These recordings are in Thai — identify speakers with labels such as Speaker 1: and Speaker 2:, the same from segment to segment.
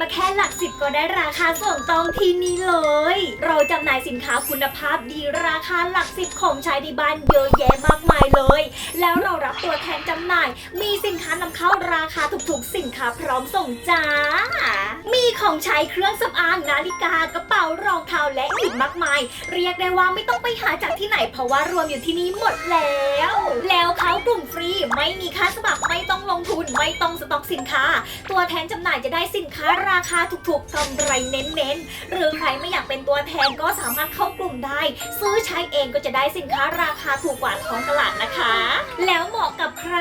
Speaker 1: มาแค่หลักสิบก็ได้ราคาส่งตรงที่นี้เลย เราจำหน่ายสินค้าคุณภาพดีราคาหลักสิบของใช้ในบ้านเยอะแยะมากมายเลย แล้วเรารับตัวแทนจำหน่าย มีสินค้านำเข้าราคาถูกๆ สินค้าพร้อมส่งจ้า มีของใช้เครื่องสำอางนาฬิกากระเป๋ารองเท้าและอีกมากมาย เรียกได้ว่าไม่ต้องไปหาจากที่ไหนเพราะว่ารวมอยู่ที่นี่หมดแล้ว แล้วเขา กลุ่มฟรี ไม่มีค่าสมัครไม่ต้องลงทุน ไม่ต้องสต็อกสินค้า ตัวแทนจำหน่ายจะได้สินค้าราคาถูกๆกำไรเน้นๆ หรือใครไม่อยากเป็นตัวแทนก็สามารถเข้ากลุ่มได้ ซื้อใช้เองก็จะได้สินค้าราคาถูกกว่าท้องตลาดนะคะ แล้วเหมาะกับใคร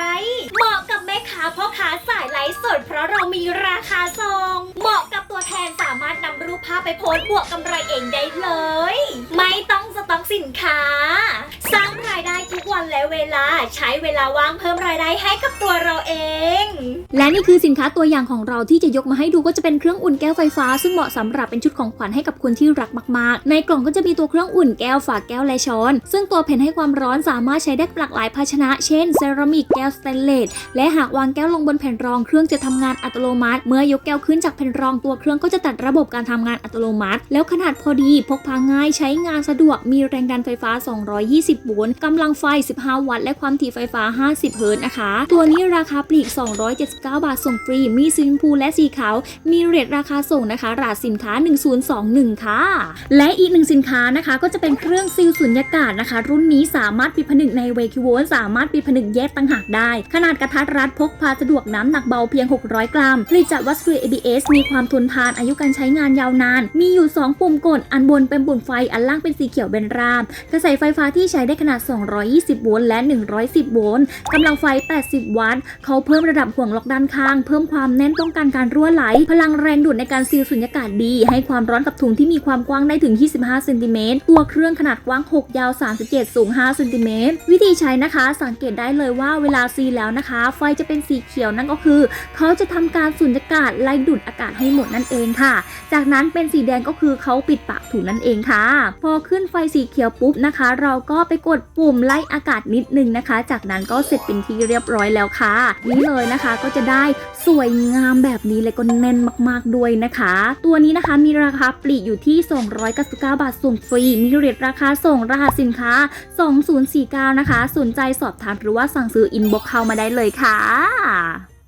Speaker 1: เหมาะกับแม่ค้าพ่อค้าสายไลฟ์สด เพราะเรามีราคาซองเหมาะกับตัวแทนสามารถนำรูปภาพไปโพสต์บวกกำไรเองได้เลย ไม่ต้องสต็อกสินค้า สร้างรายได้ทุก วันและเวลาใช้เวลาว่างเพิ่มรายได้ให้กับตัวเราเอง
Speaker 2: และนี่คือสินค้าตัวอย่างของเราที่จะยกมาให้ดูก็จะเป็นเครื่องอุ่นแก้วไฟฟ้า ซึ่งเหมาะสำหรับเป็นชุดของขวัญให้กับคนที่รักมากๆ ในกล่องก็จะมีตัวเครื่องอุ่นแก้วฝาแก้วและช้อน ซึ่งตัวแผ่นให้ความร้อนสามารถใช้ได้หลากหลายภาชนะ เช่นเซรามิกแก้วสเตนเลสและหากวางแก้วลงบนแผ่นรองเครื่องจะทำงานอัตโนมัติ เมื่อยกแก้วขึ้นจากแผ่นรองตัวเครื่องก็จะตัดระบบการทำงานอัตโนมัติ แล้วขนาดพอดีพกพาง่ายใช้งานสะดวกมีแรงดันไฟฟ้า 220 โวลต์กำลังไฟ15วัตต์ และความถี่ไฟฟ้า 50 เฮิร์ตนะคะ ตัวนี้ราคาปลีก 279 บาทส่งฟรี มีสีชมพูและสีขาว มีเรทราคาส่งนะคะรหัสสินค้า 1021 ค่ะ และอีกหนึ่งสินค้านะคะ ก็จะเป็นเครื่องซีลสุญญากาศนะคะ รุ่นนี้สามารถปิดผนึกในเวคิโวนสามารถปิดผนึกแยกต่างหากได้ ขนาดกระทัดรัดพกพาสะดวกน้ำหนักเบาเพียง 600 กรัมผลิตจากวัสดุ ABS มีความทนทานอายุการใช้งานยาวนาน มีอยู่ 2 ปุ่มกด อันบนเป็นปุ่มไฟ อันล่างเป็นสีเขียวเป็นราม กระแสไฟฟ้าที่ใช้ได้ขนาด 220โวลต์และ 110 โวลต์กำลังไฟ 80 วัตต์ เขาเพิ่มระดับห่วงล็อกด้านข้าง เพิ่มความแน่นป้องกันการรั่วไหล พลังแรงดูดในการซีลสุญญากาศดี ให้ความร้อนกับถุงที่มีความกว้างได้ถึง 25 เซนติเมตร ตัวเครื่องขนาดกว้าง 6 ยาว 37 สูง 5 เซนติเมตร วิธีใช้นะคะ สังเกตได้เลยว่าเวลาซีลแล้วนะคะ ไฟจะเป็นสีเขียวนั่นก็คือ เขาจะทำการสุญญากาศไล่ดูดอากาศให้หมดนั่นเองค่ะ จากนั้นเป็นสีแดงก็คือเขาปิดปากถุงนั่นเองค่ะ พอขึ้นไฟสีเขียวปุ๊บนะคะ เราก็ไปกดปุ่มไล่อากาศนิดนึงนะคะ จากนั้นก็เสร็จเป็นที่เรียบร้อยแล้วค่ะ นี่เลยนะคะก็จะได้สวยงามแบบนี้เลยก็แน่นมากๆด้วยนะคะ ตัวนี้นะคะมีราคาปลีกอยู่ที่ 299 บาทส่งฟรี มีเรทราคาส่งรหัสสินค้า 2049 นะคะ สนใจสอบถามหรือว่าสั่งซื้ออินบ็อกเข้ามาได้เลยค่ะ